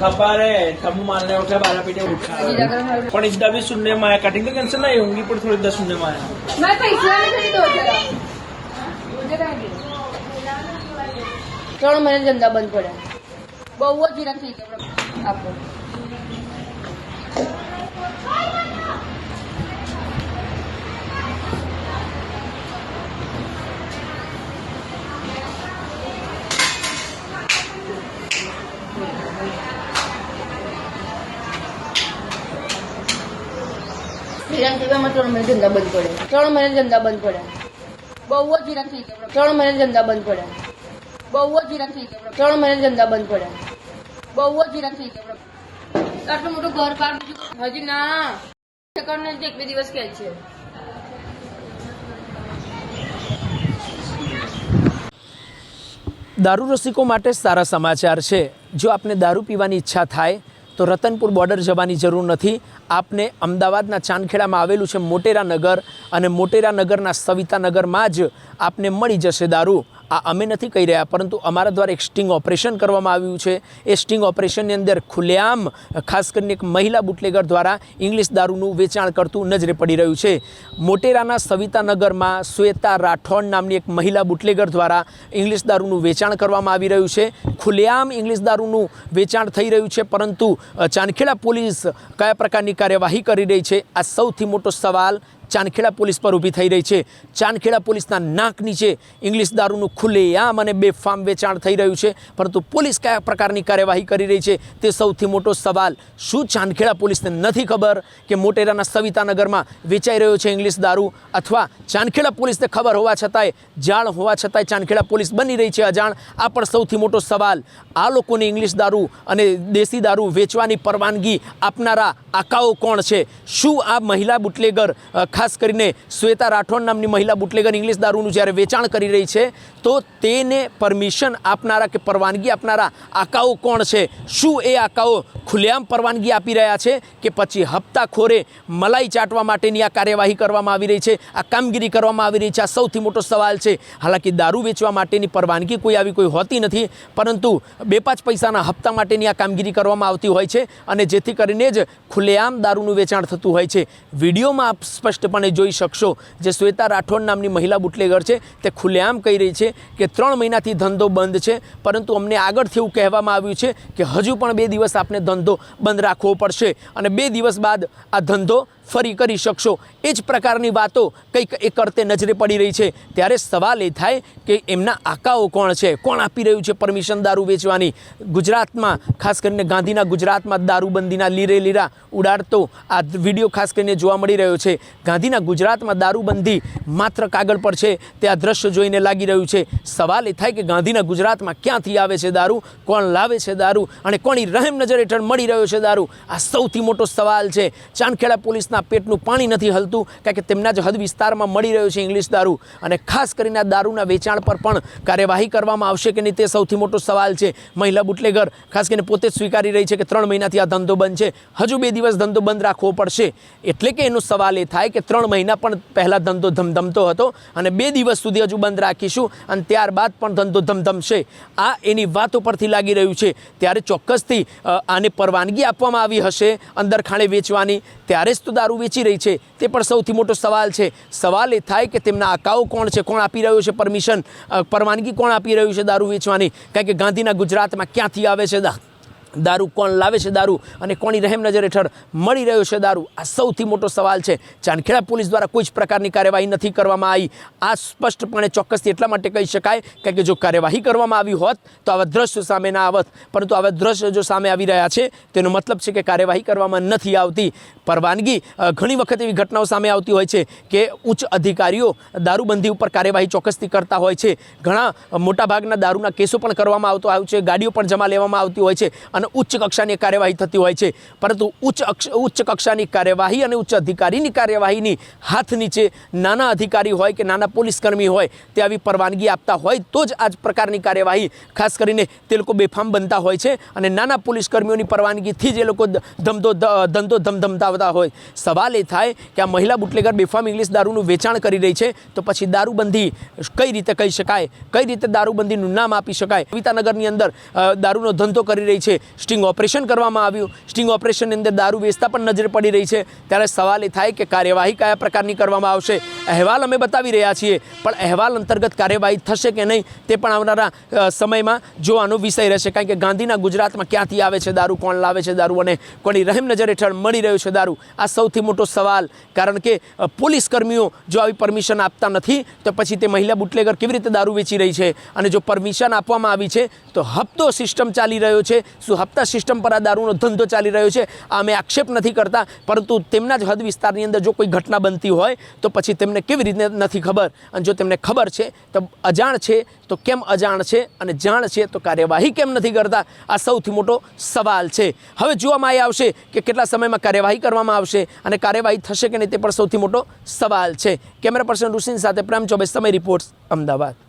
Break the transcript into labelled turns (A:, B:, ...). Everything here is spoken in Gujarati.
A: खबर है तब मारने उठा बारह पीटे उठा पण एकदा भी सुनने में आया कटिंग का कैंसिल नहीं होंगी पर थोड़ी एकदा सुनने में आया
B: मैं पैसे नहीं खरीदो जरा मुझे कहाँ गए? ત્રણ મહિને ધંધા બંધ પડ્યા બહુ જ ગિરાક થઈ ગયા મહિને ધંધા બંધ પડ્યા ત્રણ મહિને ધંધા બંધ પડ્યા બહુ જ ત્રણ મહિને ધંધા બંધ પડ્યા બહુ જ ત્રણ મહિને ધંધા બંધ પડ્યા બહુ જ ગિરાક થઈ ગયા. હજી ના. એક બે દિવસ કે છે.
C: દારૂ રસિકો માટે સારા સમાચાર છે. જો આપને દારૂ પીવાની ઈચ્છા થાય તો રતનપુર બોર્ડર જવાની જરૂર નથી. આપને અમદાવાદના ચાંદખેડામાં આવેલું છે મોટેરા નગર અને મોટેરા નગરના સવિતા નગરમાં જ આપને મળી જશે દારૂ. આ અમે નથી કહી રહ્યા, પરંતુ અમારા દ્વારા એક સ્ટિંગ ઓપરેશન કરવામાં આવ્યું છે. એ સ્ટિંગ ઓપરેશનની અંદર ખુલ્લેઆમ, ખાસ કરીને એક મહિલા બુટલેગર દ્વારા ઇંગ્લિશ દારૂનું વેચાણ કરતું નજરે પડી રહ્યું છે. મોટેરાના સવિતાનગરમાં શ્વેતા રાઠોડ નામની એક મહિલા બુટલેગર દ્વારા ઇંગ્લિશ દારૂનું વેચાણ કરવામાં આવી રહ્યું છે. ખુલ્લેઆમ ઇંગ્લિશ દારૂનું વેચાણ થઈ રહ્યું છે, પરંતુ ચાંદખેડા પોલીસ કયા પ્રકારની કાર્યવાહી કરી રહી છે? આ સૌથી મોટો સવાલ ચાંદખેડા પોલીસ પર ઊભી થઈ રહી છે. ચાંદખેડા પોલીસના નાક નીચે ઇંગ્લિશ દારૂનું ખુલ્લેઆમ અને બેફામ વેચાણ થઈ રહ્યું છે. પરંતુ પોલીસ કયા પ્રકારની કાર્યવાહી કરી રહી છે તે સૌથી મોટો સવાલ શું ચાંદખેડા પોલીસને નથી ખબર કે મોટેરાના સવિતાનગરમાં વેચાઈ રહ્યો છે ઇંગ્લિશ દારૂ અથવા ચાંદખેડા પોલીસને ખબર હોવા છતાંય જાણ હોવા છતાંય ચાંદખેડા પોલીસ બની રહી છે અજાણ? આ પણ સૌથી મોટો સવાલ. આ લોકોને ઇંગ્લિશ દારૂ અને દેશી દારૂ વેચવાની પરવાનગી આપનારા આકાઓ કોણ છે? શું આ મહિલા બુટલેગર ખાસ કરીને શ્વેતા રાઠોડ નામની મહિલા બુટલેગર ઇંગ્લિશ દારૂનું જ્યારે વેચાણ કરી રહી છે, તો તેને પરમિશન આપનારા કે પરવાનગી આપનારા આકાઓ કોણ છે? શું એ આકાઓ ખુલ્લેઆમ પરવાનગી આપી રહ્યા છે કે પછી હપ્તાખોરે મલાઈ ચાટવા માટેની આ કાર્યવાહી કરવામાં આવી રહી છે, આ કામગીરી કરવામાં આવી રહી છે? આ સૌથી મોટો સવાલ છે. હાલાકી દારૂ વેચવા માટેની પરવાનગી કોઈ આવી કોઈ હોતી નથી, પરંતુ બે પાંચ પૈસાના હપ્તા માટેની આ કામગીરી કરવામાં આવતી હોય છે અને જેથી કરીને જ ખુલ્લેઆમ દારૂનું વેચાણ થતું હોય છે. વિડીયોમાં આપ સ્પષ્ટપણે જોઈ શકશો. જે શ્વેતા રાઠોડ નામની મહિલા બુટલેગર છે, તે ખુલ્લેઆમ કહી રહી છે કે ત્રણ મહિનાથી ધંધો બંધ છે, પરંતુ અમને આગળથી એવું કહેવામાં આવ્યું છે કે હજુ પણ બે દિવસ આપને ધંધો બંધ રાખવો પડશે. અને બે દિવસ બાદ આ ધંધો ફરી કરી શકશો. એ જ પ્રકારની વાતો કંઈક એ કરતે નજરે પડી રહી છે. ત્યારે સવાલ એ થાય કે એમના આકાઓ કોણ છે? કોણ આપી રહ્યું છે પરમિશન દારૂ વેચવાની? ગુજરાતમાં, ખાસ કરીને ગાંધીના ગુજરાતમાં દારૂબંધીના લીરે લીરા ઉડાડતો આ વીડિયો ખાસ કરીને જોવા મળી રહ્યો છે. ગાંધીના ગુજરાતમાં દારૂબંધી માત્ર કાગળ પર છે, તે આ દ્રશ્ય જોઈને લાગી રહ્યું છે. સવાલ એ થાય કે ગાંધીના ગુજરાતમાં ક્યાંથી આવે છે દારૂ? કોણ લાવે છે દારૂ? અને કોની રહેમ નજર હેઠળ મળી રહ્યો છે દારૂ? આ સૌથી મોટો સવાલ છે. ચાંદખેડા પોલીસના પેટનું પાણી નથી હલતું કારણ કે તેમના જ હદ વિસ્તારમાં મળી રહ્યું છે ઇંગ્લિશ દારૂ. અને ખાસ કરીને આ દારૂના વેચાણ પર પણ કાર્યવાહી કરવામાં આવશે કે નહીં તે સૌથી મોટો સવાલ છે. મહિલા બુટલેગર, ખાસ કરીને પોતે જ સ્વીકારી રહી છે કે ત્રણ મહિનાથી આ ધંધો બંધ છે. હજુ બે દિવસ ધંધો બંધ રાખવો પડશે. એટલે કે એનો સવાલ એ થાય કે ત્રણ મહિના પણ પહેલાં ધંધો ધમધમતો હતો અને બે દિવસ સુધી હજુ બંધ રાખીશું અને ત્યારબાદ પણ ધંધો ધમધમશે. આ એની વાતો પરથી લાગી રહ્યું છે. ત્યારે ચોક્કસથી આને પરવાનગી આપવામાં આવી હશે અંદર ખાણે વેચવાની. ત્યારે જ તો દારૂ વેચી રહી છે. તે પણ સૌથી મોટો સવાલ છે. સવાલ એ થાય કે તેમના આકાઓ કોણ છે? કોણ આપી રહ્યું છે પરમિશન? પરવાનગી કોણ આપી રહ્યું છે દારૂ વેચવાની? કારણ કે ગાંધીના ગુજરાતમાં ક્યાંથી આવે છે દા? દારૂ કોણ લાવે છે દારૂ અને કોની રહેમ નજર હેઠળ મળી રહ્યો છે દારૂ? આ સૌથી મોટો સવાલ છે. ચાંદખેડા પોલીસ દ્વારા કોઈ જ પ્રકારની કાર્યવાહી નથી કરવામાં આવી. આ સ્પષ્ટપણે ચોક્કસથી એટલા માટે કહી શકાય કારણ કે જો કાર્યવાહી કરવામાં આવી હોત તો આવા દ્રશ્યો સામે ના આવત. પરંતુ આવા દ્રશ્યો જો સામે આવી રહ્યા છે, તેનો મતલબ છે કે કાર્યવાહી કરવામાં નથી આવતી. પરવાનગી ઘણી વખત એવી ઘટનાઓ સામે આવતી હોય છે કે ઉચ્ચ અધિકારીઓ દારૂબંધી ઉપર કાર્યવાહી ચોક્કસથી કરતા હોય છે. ઘણા મોટાભાગના દારૂના કેસો પણ કરવામાં આવતો આવ્યું છે, ગાડીઓ પણ જમા લેવામાં આવતી હોય છે. અને ઉચ્ચ કક્ષાની કાર્યવાહી થતી હોય છે. પરંતુ ઉચ્ચ ઉચ્ચ કક્ષાની કાર્યવાહી અને ઉચ્ચ અધિકારીની કાર્યવાહીની હાથ નીચે નાના અધિકારી હોય કે નાના પોલીસકર્મી હોય તે આવી પરવાનગી આપતા હોય તો જ આ પ્રકારની કાર્યવાહી, ખાસ કરીને તે લોકો બેફામ બનતા હોય છે અને નાના પોલીસ કર્મીઓની પરવાનગીથી જ એ લોકો ધમધો ધંધો ધમધમતાવતા હોય. સવાલ એ થાય કે આ મહિલા બુટલેગર બેફામ ઇંગ્લિશ દારૂનું વેચાણ કરી રહી છે તો પછી દારૂબંધી કઈ રીતે કહી શકાય? કઈ રીતે દારૂબંધીનું નામ આપી શકાય? કવિતાનગરની અંદર દારૂનો ધંધો કરી રહી છે. સ્ટિંગ ઓપરેશન કરવામાં આવ્યું. સ્ટિંગ ઓપરેશનની અંદર દારૂ વેચતા પણ નજરે પડી રહી છે. ત્યારે સવાલ એ થાય કે કાર્યવાહી કયા પ્રકારની કરવામાં આવશે? અહેવાલ અમે બતાવી રહ્યા છીએ. પણ અહેવાલ અંતર્ગત કાર્યવાહી થશે કે નહીં તે પણ આવનારા સમયમાં જોવાનો વિષય રહેશે. કારણ કે ગાંધીના ગુજરાતમાં ક્યાંથી આવે છે દારૂ? કોણ લાવે છે દારૂ? અને કોની રહેમ નજર હેઠળ મળી રહ્યો છે દારૂ? આ સૌથી મોટો સવાલ. કારણ કે પોલીસ કર્મીઓ જો આવી પરમિશન આપતા નથી, તો પછી તે મહિલા બુટલેગર કેવી રીતે દારૂ વેચી રહી છે? અને જો પરમિશન આપવામાં આવી છે, તો હપ્તો સિસ્ટમ ચાલી રહ્યો છે. શું હપ્તા સિસ્ટમ પર આ દારૂનો ધંધો ચાલી રહ્યો છે. આ અમે આક્ષેપ નથી કરતા, પરંતુ તેમના જ હદ વિસ્તારની અંદર જો કોઈ ઘટના બનતી હોય, તો પછી તેમને કેવી રીતે નથી ખબર? અને જો તેમને ખબર છે, તો અજાણ છે, તો કેમ અજાણ છે? અને જાણ છે, તો કાર્યવાહી કેમ નથી કરતા? આ સૌથી મોટો સવાલ છે. હવે જોવામાં એ આવશે કે કેટલા સમયમાં કાર્યવાહી કરવામાં આવશે અને કાર્યવાહી થશે કે નહીં તે પણ સૌથી મોટો સવાલ છે. કેમેરા પર્સન રુસિન સાથે પ્રેમ ચોબે સમય રિપોર્ટ્સ, અમદાવાદ.